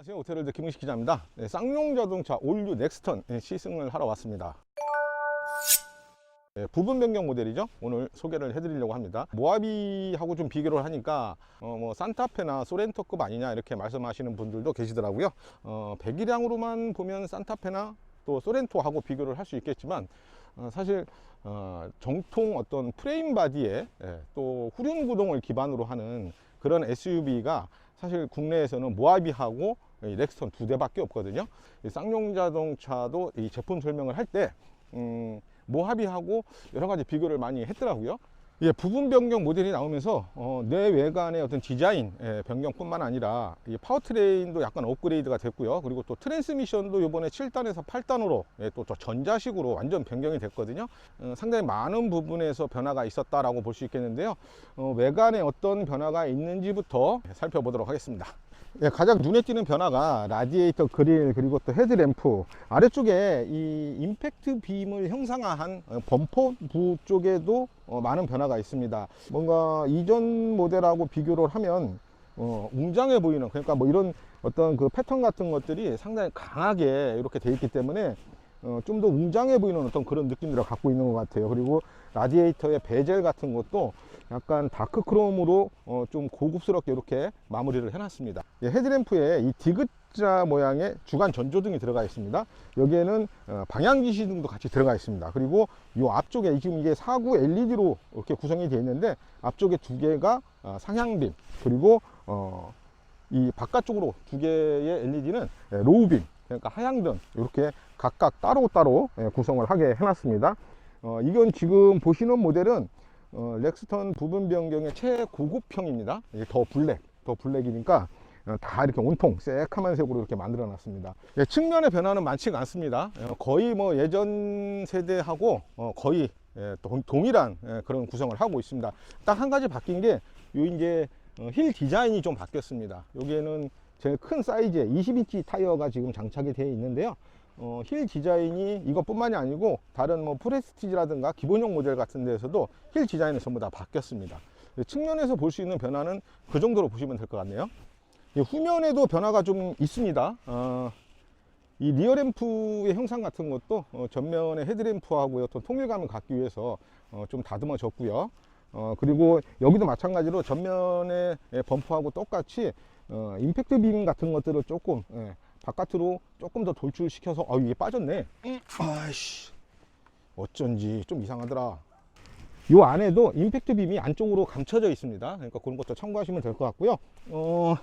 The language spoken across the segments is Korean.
안녕하세요. 오테르드 김은식 기자입니다. 네, 쌍용 자동차 올류 넥스턴 네, 시승을 하러 왔습니다. 네, 부분 변경 모델이죠. 오늘 소개를 해드리려고 합니다. 모하비하고 좀 비교를 하니까 어, 뭐 산타페나 소렌토급 아니냐 이렇게 말씀하시는 분들도 계시더라고요. 어, 배기량으로만 보면 산타페나 또 소렌토하고 비교를 할 수 있겠지만 어, 사실 어, 정통 어떤 프레임 바디에 예, 또 후륜 구동을 기반으로 하는 그런 SUV가 사실 국내에서는 모하비하고 이 렉스턴 두 대밖에 없거든요. 이 쌍용 자동차도 이 제품 설명을 할때 음, 모하비하고 여러 가지 비교를 많이 했더라고요. 예, 부분 변경 모델이 나오면서 어, 내 외관의 어떤 디자인 예, 변경뿐만 아니라 이 파워트레인도 약간 업그레이드가 됐고요. 그리고 또 트랜스미션도 이번에 7단에서 8단으로 예, 또저 전자식으로 완전 변경이 됐거든요. 어, 상당히 많은 부분에서 변화가 있었다라고 볼 수 있겠는데요. 어, 외관에 어떤 변화가 있는지부터 살펴보도록 하겠습니다. 예, 가장 눈에 띄는 변화가 라디에이터 그릴 그리고 또 헤드램프 아래쪽에 이 임팩트 빔을 형상화한 어, 범퍼 부 쪽에도 어, 많은 변화가 있습니다. 뭔가 이전 모델하고 비교를 하면 어, 웅장해 보이는 그러니까 뭐 이런 어떤 그 패턴 같은 것들이 상당히 강하게 이렇게 돼 있기 때문에 어, 좀 더 웅장해 보이는 어떤 그런 느낌들을 갖고 있는 것 같아요. 그리고 라디에이터의 베젤 같은 것도 약간 다크 크롬으로 어, 좀 고급스럽게 이렇게 마무리를 해놨습니다. 예, 헤드램프에 이 디귿자 모양의 주간 전조등이 들어가 있습니다. 여기에는 어, 방향 지시등도 같이 들어가 있습니다. 그리고 이 앞쪽에 지금 이게 사구 LED로 이렇게 구성이 되어 있는데 앞쪽에 두 개가 어, 상향빔 그리고 어, 이 바깥쪽으로 두 개의 LED는 로우빔 그러니까 하향등 이렇게 각각 따로따로 예, 구성을 하게 해놨습니다. 어, 이건 지금 보시는 모델은 어, 렉스턴 부분 변경의 최고급형입니다. 이게 더 블랙, 더 블랙이니까 어, 다 이렇게 온통 새카만 색으로 이렇게 만들어 놨습니다. 예, 측면의 변화는 많지가 않습니다. 어, 거의 뭐 예전 세대하고 어, 거의 예, 동, 동일한 예, 그런 구성을 하고 있습니다. 딱 한 가지 바뀐 게 요 이제 어, 힐 디자인이 좀 바뀌었습니다. 여기에는 제일 큰 사이즈의 20인치 타이어가 지금 장착이 되어 있는데요. 어, 힐 디자인이 이것뿐만이 아니고 다른 뭐 프레스티지라든가 기본형 모델 같은 데에서도 힐 디자인이 전부 다 바뀌었습니다. 측면에서 볼 수 있는 변화는 그 정도로 보시면 될 것 같네요. 이 후면에도 변화가 좀 있습니다. 어, 이 리어램프의 형상 같은 것도 어, 전면의 헤드램프하고 어떤 통일감을 갖기 위해서 어, 좀 다듬어졌고요. 어, 그리고 여기도 마찬가지로 전면의 예, 범퍼하고 똑같이 어, 임팩트 빔 같은 것들을 조금 예, 바깥으로 조금 더 돌출시켜서 아 이게 빠졌네. 아이씨. 어쩐지 좀 이상하더라. 이 안에도 임팩트 빔이 안쪽으로 감춰져 있습니다. 그러니까 그런 것도 참고하시면 될 것 같고요. 어,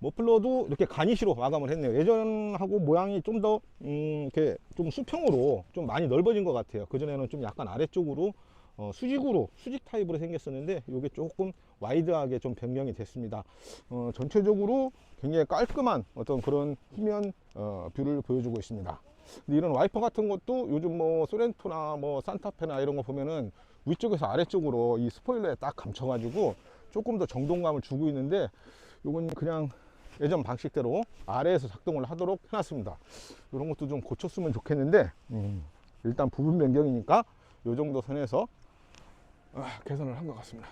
머플러도 이렇게 가니시로 마감을 했네요. 예전하고 모양이 좀더 음, 이렇게 좀 수평으로 좀 많이 넓어진 것 같아요. 그전에는 좀 약간 아래쪽으로 어, 수직으로 수직 타입으로 생겼었는데 이게 조금 와이드하게 좀 변경이 됐습니다. 어, 전체적으로 굉장히 깔끔한 어떤 그런 후면 어, 뷰를 보여주고 있습니다. 이런 와이퍼 같은 것도 요즘 뭐 소렌토나 뭐 산타페나 이런 거 보면은 위쪽에서 아래쪽으로 이 스포일러에 딱 감춰 가지고 조금 더 정동감을 주고 있는데 요건 그냥 예전 방식대로 아래에서 작동을 하도록 해놨습니다. 이런 것도 좀 고쳤으면 좋겠는데 음, 일단 부분 변경이니까 요 정도 선에서 아, 개선을 한 것 같습니다.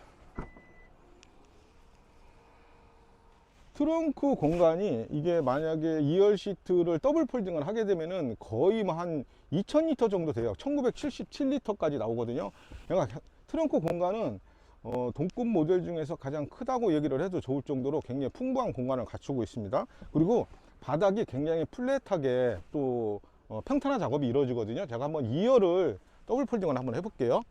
트렁크 공간이 이게 만약에 2열 시트를 더블 폴딩을 하게 되면은 거의 뭐한 2000리터 정도 돼요. 1977리터까지 나오거든요. 그러니까 트렁크 공간은 어, 동급 모델 중에서 가장 크다고 얘기를 해도 좋을 정도로 굉장히 풍부한 공간을 갖추고 있습니다. 그리고 바닥이 굉장히 플랫하게 또 어, 평탄화 작업이 이루어지거든요. 제가 한번 2열을 더블 폴딩을 한번 해볼게요.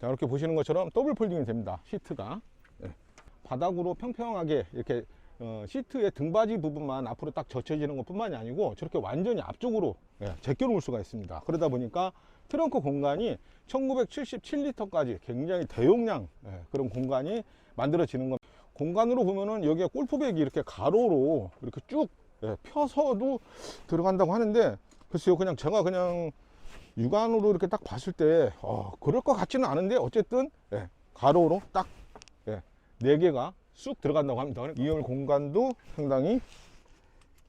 자 이렇게 보시는 것처럼 더블 폴딩이 됩니다. 시트가. 예. 바닥으로 평평하게 이렇게 어, 시트의 등받이 부분만 앞으로 딱 젖혀지는 것 뿐만이 아니고 저렇게 완전히 앞쪽으로 예, 제껴 놓을 수가 있습니다. 그러다 보니까 트렁크 공간이 1977리터까지 굉장히 대용량 예, 그런 공간이 만들어지는 겁니다. 공간으로 보면은 여기에 골프백이 이렇게 가로로 이렇게 쭉 예, 펴서도 들어간다고 하는데 글쎄요 그냥 제가 그냥 육안으로 이렇게 딱 봤을 때 어, 그럴 것 같지는 않은데 어쨌든 예, 가로로 딱 예, 4개가 쑥 들어간다고 합니다. 2열 공간도 상당히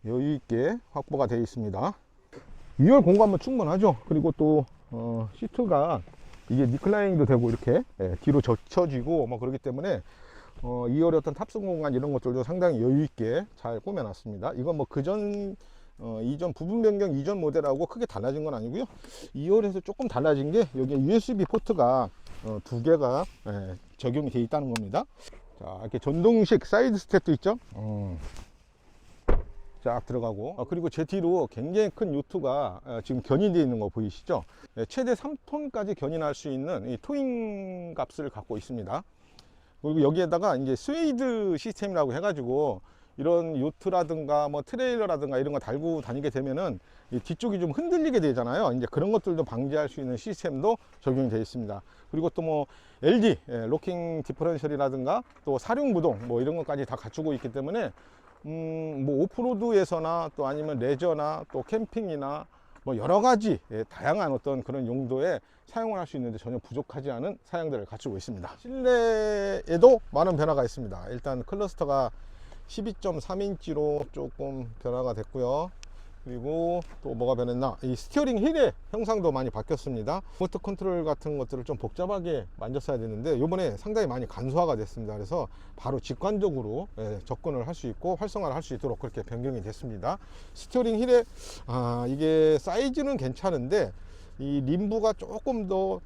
여유 있게 확보가 되어 있습니다. 2열 공간만 충분하죠? 그리고 또 어, 시트가 이게 니클라인도 되고 이렇게 예, 뒤로 젖혀지고 뭐 그렇기 때문에 어, 2열의 어떤 탑승 공간 이런 것들도 상당히 여유 있게 잘 꾸며놨습니다. 이건 뭐 그전 어, 이전 부분 변경 이전 모델하고 크게 달라진 건 아니고요. 2열에서 조금 달라진 게 여기 USB 포트가 어, 두 개가 예, 적용이 되어 있다는 겁니다. 자 이렇게 전동식 사이드 스텝도 있죠. 음. 쫙 들어가고 어, 그리고 제 뒤로 굉장히 큰 요트가 어, 지금 견인되어 있는 거 보이시죠 네, 최대 3톤까지 견인할 수 있는 이 토잉 값을 갖고 있습니다 그리고 여기에다가 이제 스웨이드 시스템이라고 해가지고 이런 요트라든가 뭐 트레일러라든가 이런 거 달고 다니게 되면은 이 뒤쪽이 좀 흔들리게 되잖아요 이제 그런 것들도 방지할 수 있는 시스템도 적용이 되어 있습니다 그리고 또 뭐 LD 예, 로킹 디퍼런셜이라든가 또 사륜 구동 뭐 이런 것까지 다 갖추고 있기 때문에 음, 뭐 오프로드에서나 또 아니면 레저나 또 캠핑이나 뭐 여러 가지 예, 다양한 어떤 그런 용도에 사용을 할 수 있는데 전혀 부족하지 않은 사양들을 갖추고 있습니다. 실내에도 많은 변화가 있습니다. 일단 클러스터가 12.3인치로 조금 변화가 됐고요. 그리고 또 뭐가 변했나? 이 스티어링 힐의 형상도 많이 바뀌었습니다. 모터 컨트롤 같은 것들을 좀 복잡하게 만졌어야 되는데 이번에 상당히 많이 간소화가 됐습니다. 그래서 바로 직관적으로 예, 접근을 할 수 있고 활성화를 할 수 있도록 그렇게 변경이 됐습니다. 스티어링 힐의 아 이게 사이즈는 괜찮은데 이 림브가 조금 더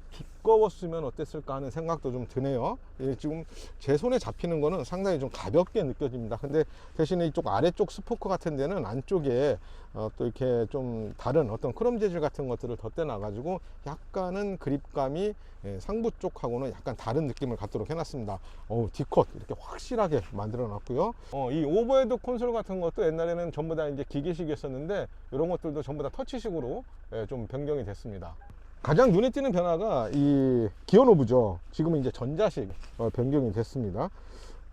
두꺼웠으면 어땠을까 하는 생각도 좀 드네요. 예, 지금 제 손에 잡히는 거는 상당히 좀 가볍게 느껴집니다. 근데 대신에 이쪽 아래쪽 스포크 같은 데는 안쪽에 어, 또 이렇게 좀 다른 어떤 크롬 재질 같은 것들을 덧대 놔 가지고 약간은 그립감이 예, 상부 쪽하고는 약간 다른 느낌을 갖도록 해놨습니다. 어우, D컷 이렇게 확실하게 만들어 놨고요. 어, 이 오버헤드 콘솔 같은 것도 옛날에는 전부 다 이제 기계식이었었는데 이런 것들도 전부 다 터치식으로 예, 좀 변경이 됐습니다. 가장 눈에 띄는 변화가 이 기어 노브죠. 지금은 이제 전자식 어, 변경이 됐습니다.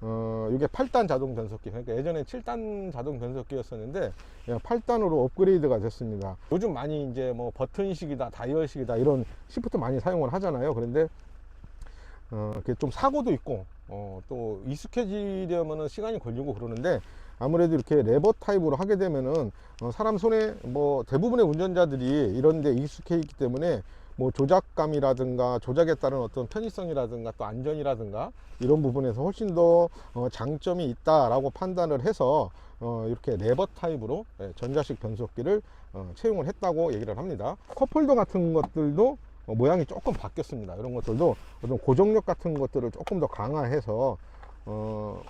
어, 이게 8단 자동 변속기. 그러니까 예전에 7단 자동 변속기였었는데 8단으로 업그레이드가 됐습니다. 요즘 많이 이제 뭐 버튼식이다, 다이얼식이다 이런 시프트 많이 사용을 하잖아요. 그런데 어, 좀 사고도 있고 어, 또 익숙해지려면은 시간이 걸리고 그러는데 아무래도 이렇게 레버 타입으로 하게 되면은 어, 사람 손에 뭐 대부분의 운전자들이 이런 데 익숙해 있기 때문에 뭐 조작감이라든가 조작에 따른 어떤 편의성이라든가 또 안전이라든가 이런 부분에서 훨씬 더 어, 장점이 있다라고 판단을 해서 어, 이렇게 레버 타입으로 예, 전자식 변속기를 어, 채용을 했다고 얘기를 합니다. 컵홀더 같은 것들도 어, 모양이 조금 바뀌었습니다. 이런 것들도 어떤 고정력 같은 것들을 조금 더 강화해서 어,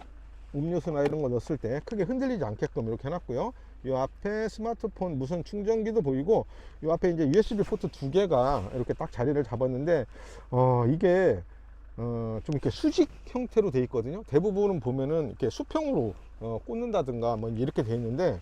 음료수나 이런 거 넣었을 때 크게 흔들리지 않게끔 이렇게 해놨고요. 이 앞에 스마트폰 무선 충전기도 보이고 이 앞에 이제 USB 포트 두 개가 이렇게 딱 자리를 잡았는데 어, 이게 어, 좀 이렇게 수직 형태로 돼 있거든요. 대부분은 보면은 이렇게 수평으로 어, 꽂는다든가 뭐 이렇게 돼 있는데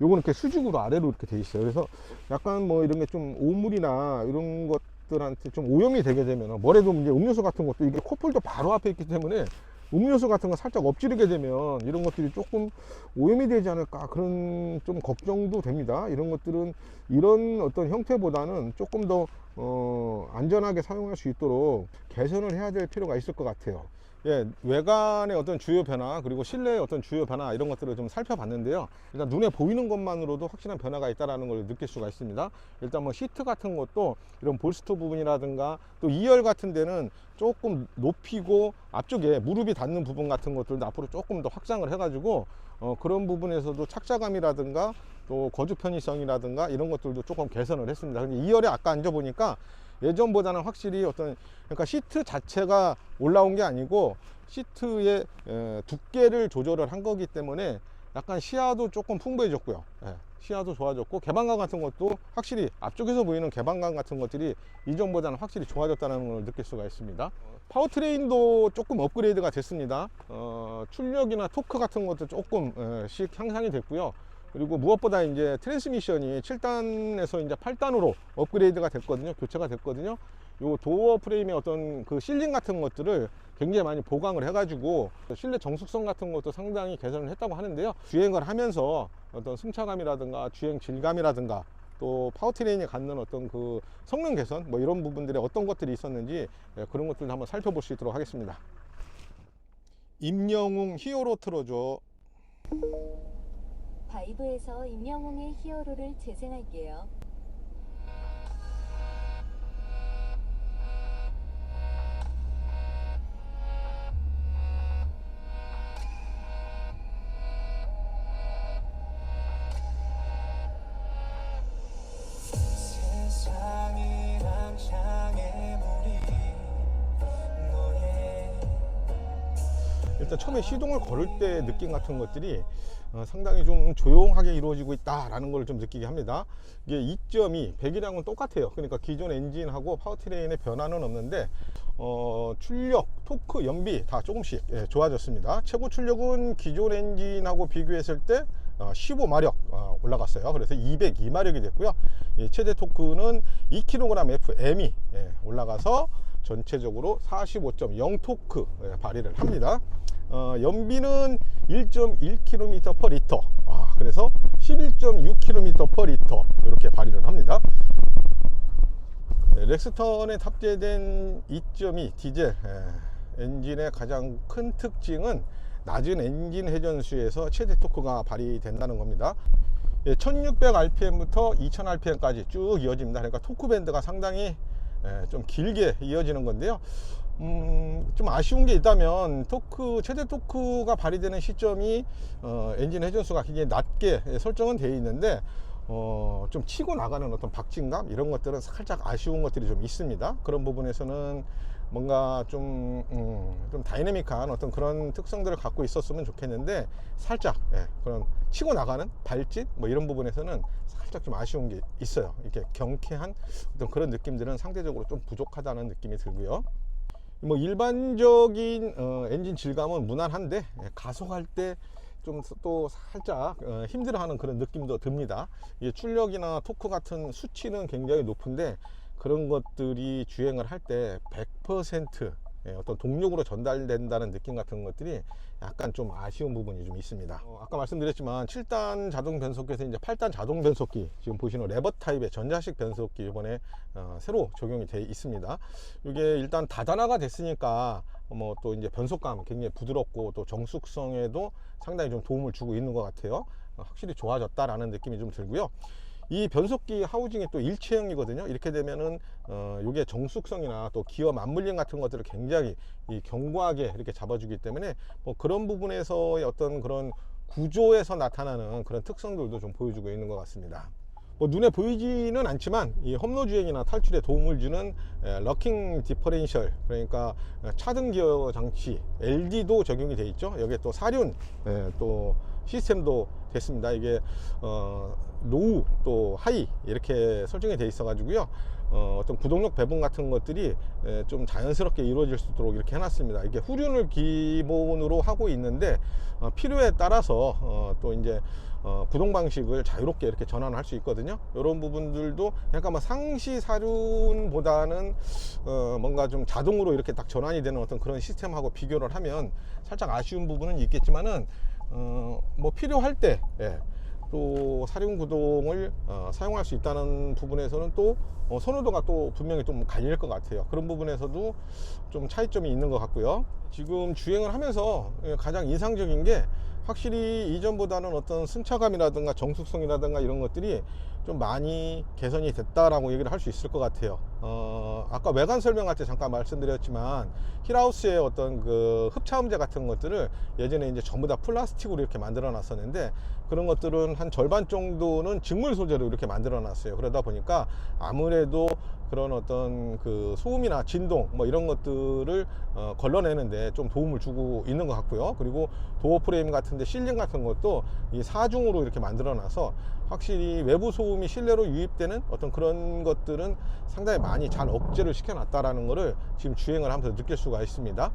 요거는 이렇게 수직으로 아래로 이렇게 돼 있어요. 그래서 약간 뭐 이런 게 좀 오물이나 이런 것들한테 좀 오염이 되게 되면 뭐래도 이제 음료수 같은 것도 이게 코폴도 바로 앞에 있기 때문에 음료수 같은 거 살짝 엎지르게 되면 이런 것들이 조금 오염이 되지 않을까 그런 좀 걱정도 됩니다. 이런 것들은 이런 어떤 형태보다는 조금 더 어, 안전하게 사용할 수 있도록 개선을 해야 될 필요가 있을 것 같아요. 예, 외관의 어떤 주요 변화 그리고 실내의 어떤 주요 변화 이런 것들을 좀 살펴봤는데요. 일단 눈에 보이는 것만으로도 확실한 변화가 있다라는 걸 느낄 수가 있습니다. 일단 뭐 시트 같은 것도 이런 볼스터 부분이라든가 또 2열 같은 데는 조금 높이고 앞쪽에 무릎이 닿는 부분 같은 것들도 앞으로 조금 더 확장을 해가지고 어, 그런 부분에서도 착자감이라든가 또 거주 편의성이라든가 이런 것들도 조금 개선을 했습니다. 근데 2열에 아까 앉아보니까 예전보다는 확실히 어떤 그러니까 시트 자체가 올라온 게 아니고 시트의 에, 두께를 조절을 한 거기 때문에 약간 시야도 조금 풍부해졌고요. 예, 시야도 좋아졌고 개방감 같은 것도 확실히 앞쪽에서 보이는 개방감 같은 것들이 이전보다는 확실히 좋아졌다는 걸 느낄 수가 있습니다. 파워트레인도 조금 업그레이드가 됐습니다. 어, 출력이나 토크 같은 것도 조금 예, 씩 향상이 됐고요. 그리고 무엇보다 이제 트랜스미션이 7단에서 이제 8단으로 업그레이드가 됐거든요. 교체가 됐거든요. 요 도어 프레임의 어떤 그 실링 같은 것들을 굉장히 많이 보강을 해가지고 실내 정숙성 같은 것도 상당히 개선을 했다고 하는데요. 주행을 하면서 어떤 승차감이라든가 주행 질감이라든가 또 파워트레인이 갖는 어떤 그 성능 개선 뭐 이런 부분들에 어떤 것들이 있었는지 예, 그런 것들도 한번 살펴볼 수 있도록 하겠습니다. 임영웅 히어로 틀어줘. 바이브에서 임영웅의 히어로를 재생할게요. 일단 처음에 시동을 걸을 때 느낌 같은 것들이 어, 상당히 좀 조용하게 이루어지고 있다라는 걸 좀 느끼게 합니다. 이게 이점이 배기량은 똑같아요. 그러니까 기존 엔진하고 파워트레인의 변화는 없는데 어, 출력, 토크, 연비 다 조금씩 예, 좋아졌습니다. 최고 출력은 기존 엔진하고 비교했을 때 어, 15마력 어, 올라갔어요. 그래서 202마력이 됐고요. 이 최대 토크는 2kg FM이 예, 올라가서 전체적으로 45.0 토크 예, 발휘를 합니다. 어, 연비는 1.1km per 리터. 아, 그래서 11.6km per 리터 이렇게 발휘를 합니다. 예, 렉스턴에 탑재된 2.2 디젤 예, 엔진의 가장 큰 특징은 낮은 엔진 회전수에서 최대 토크가 발휘된다는 겁니다. 1600rpm부터 2000rpm까지 쭉 이어집니다. 그러니까 토크 밴드가 상당히 예, 좀 길게 이어지는 건데요. 음, 좀 아쉬운 게 있다면 토크 최대 토크가 발휘되는 시점이 어, 엔진 회전수가 굉장히 낮게 예, 설정은 되어 있는데 어, 좀 치고 나가는 어떤 박진감 이런 것들은 살짝 아쉬운 것들이 좀 있습니다. 그런 부분에서는 뭔가 좀, 음, 좀 다이내믹한 어떤 그런 특성들을 갖고 있었으면 좋겠는데 살짝 예, 그런 치고 나가는 발짓 뭐 이런 부분에서는 살짝 좀 아쉬운 게 있어요. 이렇게 경쾌한 어떤 그런 느낌들은 상대적으로 좀 부족하다는 느낌이 들고요. 뭐 일반적인 어, 엔진 질감은 무난한데 예, 가속할 때 좀또 살짝 어, 힘들어하는 그런 느낌도 듭니다. 이 출력이나 토크 같은 수치는 굉장히 높은데 그런 것들이 주행을 할 때 100% 예, 어떤 동력으로 전달된다는 느낌 같은 것들이 약간 좀 아쉬운 부분이 좀 있습니다. 어, 아까 말씀드렸지만 7단 자동 변속기에서 이제 8단 자동 변속기 지금 보시는 레버 타입의 전자식 변속기 이번에 어, 새로 적용이 돼 있습니다. 이게 일단 다단화가 됐으니까 뭐 또 이제 변속감 굉장히 부드럽고 또 정숙성에도 상당히 좀 도움을 주고 있는 것 같아요. 어, 확실히 좋아졌다라는 느낌이 좀 들고요. 이 변속기 하우징이 또 일체형이거든요. 이렇게 되면은 어 요게 정숙성이나 또 기어 맞물림 같은 것들을 굉장히 이 견고하게 이렇게 잡아주기 때문에 뭐 그런 부분에서의 어떤 그런 구조에서 나타나는 그런 특성들도 좀 보여주고 있는 것 같습니다. 뭐 눈에 보이지는 않지만 이 험로 주행이나 탈출에 도움을 주는 에, 러킹 디퍼렌셜 그러니까 차등 기어 장치 LD도 적용이 돼 있죠. 여기에 또 사륜 에, 또 시스템도 됐습니다. 이게 어, 로우 또 하이 이렇게 설정이 돼 있어 가지고요. 어, 어떤 구동력 배분 같은 것들이 에, 좀 자연스럽게 이루어질 수 있도록 이렇게 해놨습니다. 이게 후륜을 기본으로 하고 있는데 어, 필요에 따라서 어, 또 이제 어, 구동 방식을 자유롭게 이렇게 전환할 수 있거든요. 이런 부분들도 약간 뭐 상시 사륜보다는 어, 뭔가 좀 자동으로 이렇게 딱 전환이 되는 어떤 그런 시스템하고 비교를 하면 살짝 아쉬운 부분은 있겠지만은 어, 뭐 필요할 때 예, 또 사륜 구동을 어, 사용할 수 있다는 부분에서는 또 어, 선호도가 또 분명히 좀 갈릴 것 같아요. 그런 부분에서도 좀 차이점이 있는 것 같고요. 지금 주행을 하면서 예, 가장 인상적인 게 확실히 이전보다는 어떤 승차감이라든가 정숙성이라든가 이런 것들이 좀 많이 개선이 됐다라고 얘기를 할 수 있을 것 같아요. 어, 아까 외관 설명할 때 잠깐 말씀드렸지만 힐하우스의 어떤 그 흡차음제 같은 것들을 예전에 이제 전부 다 플라스틱으로 이렇게 만들어 놨었는데 그런 것들은 한 절반 정도는 직물 소재로 이렇게 만들어 놨어요. 그러다 보니까 아무래도 그런 어떤 그 소음이나 진동 뭐 이런 것들을 어, 걸러내는데 좀 도움을 주고 있는 것 같고요. 그리고 도어 프레임 같은데 실링 같은 것도 이 사중으로 이렇게 만들어 놔서 확실히 외부 소음이 실내로 유입되는 어떤 그런 것들은 상당히 많이 잘 억제를 시켜놨다라는 것을 지금 주행을 하면서 느낄 수가 있습니다.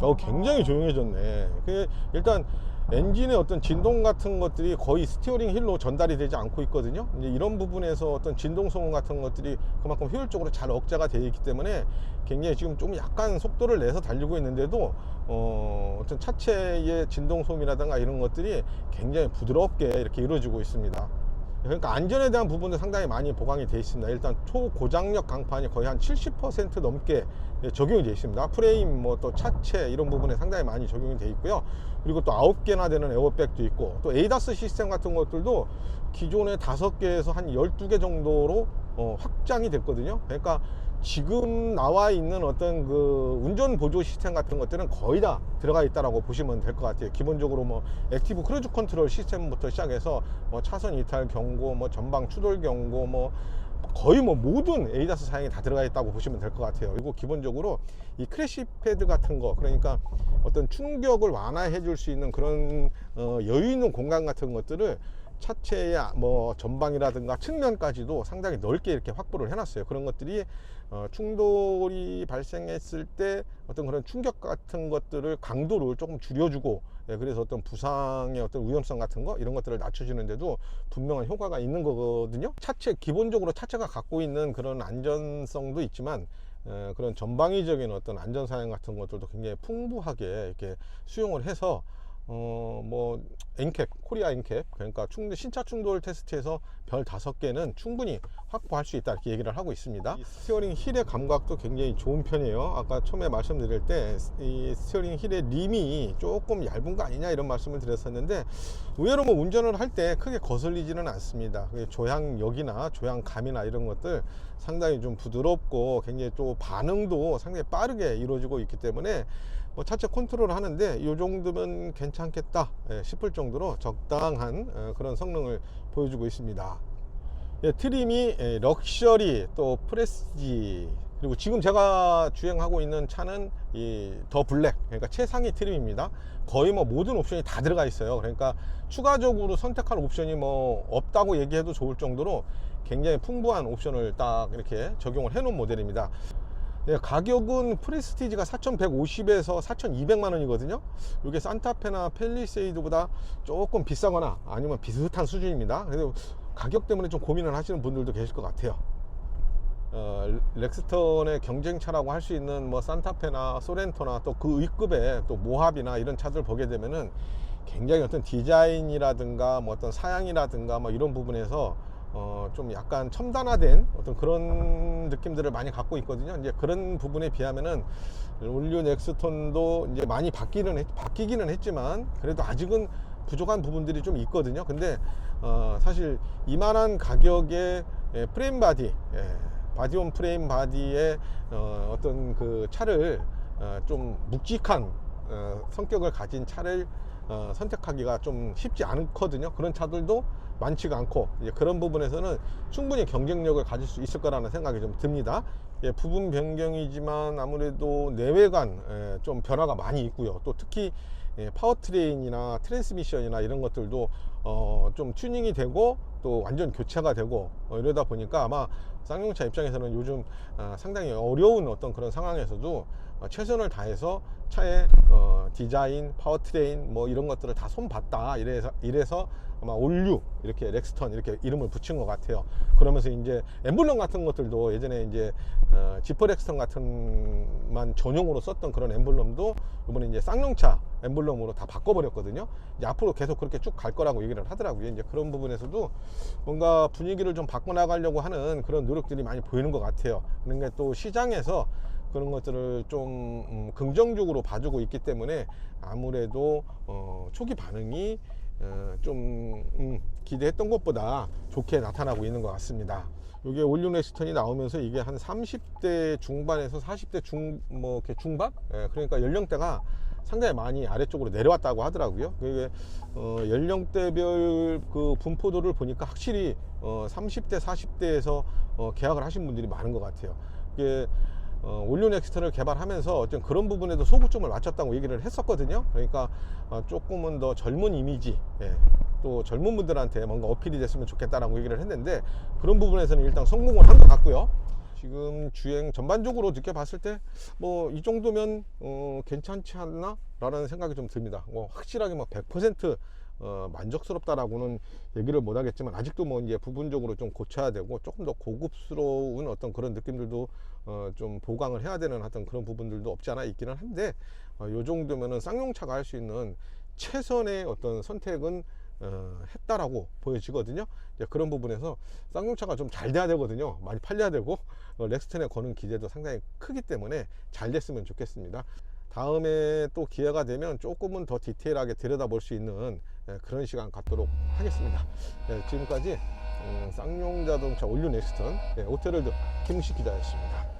어, 굉장히 조용해졌네. 그 일단 엔진의 어떤 진동 같은 것들이 거의 스티어링 힐로 전달이 되지 않고 있거든요. 이런 부분에서 어떤 진동 소음 같은 것들이 그만큼 효율적으로 잘 억제가 되어 있기 때문에 굉장히 지금 좀 약간 속도를 내서 달리고 있는데도 어, 어떤 차체의 진동 소음이라든가 이런 것들이 굉장히 부드럽게 이렇게 이루어지고 있습니다. 그러니까 안전에 대한 부분도 상당히 많이 보강이 되어 있습니다. 일단 초고장력 강판이 거의 한 70% 넘게 예, 적용이 되어 있습니다. 프레임, 뭐 또 차체 이런 부분에 상당히 많이 적용이 되어 있고요. 그리고 또 9개나 되는 에어백도 있고 또 에이다스 시스템 같은 것들도 기존의 5개에서 한 12개 정도로 어, 확장이 됐거든요. 그러니까 지금 나와 있는 어떤 그 운전 보조 시스템 같은 것들은 거의 다 들어가 있다라고 보시면 될 것 같아요. 기본적으로 뭐 액티브 크루즈 컨트롤 시스템부터 시작해서 뭐 차선 이탈 경고, 뭐 전방 추돌 경고, 뭐 거의 뭐 모든 에이다스 사양이 다 들어가 있다고 보시면 될 것 같아요. 그리고 기본적으로 이 크래시 패드 같은 거 그러니까 어떤 충격을 완화해 줄 수 있는 그런 어, 여유 있는 공간 같은 것들을 차체의 뭐 전방이라든가 측면까지도 상당히 넓게 이렇게 확보를 해놨어요. 그런 것들이 어, 충돌이 발생했을 때 어떤 그런 충격 같은 것들을 강도를 조금 줄여주고 예, 그래서 어떤 부상의 어떤 위험성 같은 거 이런 것들을 낮춰주는데도 분명한 효과가 있는 거거든요. 차체 기본적으로 차체가 갖고 있는 그런 안전성도 있지만 에, 그런 전방위적인 어떤 안전 사양 같은 것들도 굉장히 풍부하게 이렇게 수용을 해서 어뭐 엔캡 코리아 엔캡 그러니까 충 신차 충돌 테스트에서 별 다섯 개는 충분히 확보할 수 있다 이렇게 얘기를 하고 있습니다. 이 스티어링 힐의 감각도 굉장히 좋은 편이에요. 아까 처음에 말씀드릴 때 이 스티어링 힐의 림이 조금 얇은 거 아니냐 이런 말씀을 드렸었는데 의외로 뭐 운전을 할 때 크게 거슬리지는 않습니다. 조향력이나 조향감이나 이런 것들 상당히 좀 부드럽고 굉장히 또 반응도 상당히 빠르게 이루어지고 있기 때문에 뭐 차체 컨트롤을 하는데 이 정도면 괜찮겠다 예, 싶을 정도로 적당한 어, 그런 성능을 보여주고 있습니다. 예, 트림이 예, 럭셔리 또 프레스지 그리고 지금 제가 주행하고 있는 차는 이 더 블랙 그러니까 최상위 트림입니다. 거의 뭐 모든 옵션이 다 들어가 있어요. 그러니까 추가적으로 선택할 옵션이 뭐 없다고 얘기해도 좋을 정도로 굉장히 풍부한 옵션을 딱 이렇게 적용을 해 놓은 모델입니다. 예, 가격은 프레스티지가 4,150에서 4,200만 원이거든요. 이게 산타페나 펠리세이드보다 조금 비싸거나 아니면 비슷한 수준입니다. 그래서 가격 때문에 좀 고민을 하시는 분들도 계실 것 같아요. 어, 렉스턴의 경쟁차라고 할 수 있는 뭐 산타페나 소렌토나 또 그 위급의 또 모합이나 이런 차들 보게 되면은 굉장히 어떤 디자인이라든가 뭐 어떤 사양이라든가 뭐 이런 부분에서 어, 좀 약간 첨단화된 어떤 그런 느낌들을 많이 갖고 있거든요. 이제 그런 부분에 비하면은 올류 넥스톤도 이제 많이 바뀌는 했- 바뀌기는 했지만 그래도 아직은 부족한 부분들이 좀 있거든요. 근데 어, 사실 이만한 가격에 예, 프레임 바디, 예, 바디온 프레임 바디의 어, 어떤 그 차를 어, 좀 묵직한 어, 성격을 가진 차를 어, 선택하기가 좀 쉽지 않거든요. 그런 차들도 많지가 않고 그런 부분에서는 충분히 경쟁력을 가질 수 있을 거라는 생각이 좀 듭니다. 예, 부분 변경이지만 아무래도 내외관 예, 좀 변화가 많이 있고요. 또 특히 예, 파워트레인이나 트랜스미션이나 이런 것들도 어, 좀 튜닝이 되고 또 완전 교체가 되고 어, 이러다 보니까 아마 쌍용차 입장에서는 요즘 아, 상당히 어려운 어떤 그런 상황에서도 어, 최선을 다해서 차의 어, 디자인, 파워트레인 뭐 이런 것들을 다 손봤다 이래서 이래서 아마 올류 이렇게 렉스턴 이렇게 이름을 붙인 것 같아요. 그러면서 이제 엠블럼 같은 것들도 예전에 이제 어, 지퍼 렉스턴 같은만 전용으로 썼던 그런 엠블럼도 이번에 이제 쌍용차 엠블럼으로 다 바꿔버렸거든요. 이제 앞으로 계속 그렇게 쭉 갈 거라고 얘기를 하더라고요. 이제 그런 부분에서도 뭔가 분위기를 좀 바꿔 나가려고 하는 그런 노력들이 많이 보이는 것 같아요. 그러니까 또 시장에서 그런 것들을 좀 음, 긍정적으로 봐주고 있기 때문에 아무래도 어, 초기 반응이 어, 좀 음, 기대했던 것보다 좋게 나타나고 있는 것 같습니다. 이게 올류 렉스턴이 나오면서 이게 한 30대 중반에서 40대 중 뭐 이렇게 중반? 예, 그러니까 연령대가 상당히 많이 아래쪽으로 내려왔다고 하더라고요. 그게 어, 연령대별 그 분포도를 보니까 확실히 어, 30대, 40대에서 어, 계약을 하신 분들이 많은 것 같아요. 이게 어, 올류 넥스트를 개발하면서 어떤 그런 부분에도 소구점을 맞췄다고 얘기를 했었거든요. 그러니까 어, 조금은 더 젊은 이미지, 예, 또 젊은 분들한테 뭔가 어필이 됐으면 좋겠다라고 얘기를 했는데 그런 부분에서는 일단 성공을 한 것 같고요. 지금 주행 전반적으로 느껴봤을 때 뭐 이 정도면 어, 괜찮지 않나? 라는 생각이 좀 듭니다. 뭐 확실하게 뭐100% 어, 만족스럽다라고는 얘기를 못 하겠지만 아직도 뭐 이제 부분적으로 좀 고쳐야 되고 조금 더 고급스러운 어떤 그런 느낌들도 어, 좀 보강을 해야 되는 어떤 그런 부분들도 없지 않아 있기는 한데 어, 요 정도면은 쌍용차가 할 수 있는 최선의 어떤 선택은 어, 했다라고 보여지거든요. 그런 부분에서 쌍용차가 좀 잘 돼야 되거든요. 많이 팔려야 되고 어, 렉스턴에 거는 기대도 상당히 크기 때문에 잘 됐으면 좋겠습니다. 다음에 또 기회가 되면 조금은 더 디테일하게 들여다볼 수 있는 예, 그런 시간 갖도록 하겠습니다. 예, 지금까지 음, 쌍용 자동차 올류 넥스턴 예, 오테를드 김식 기자였습니다.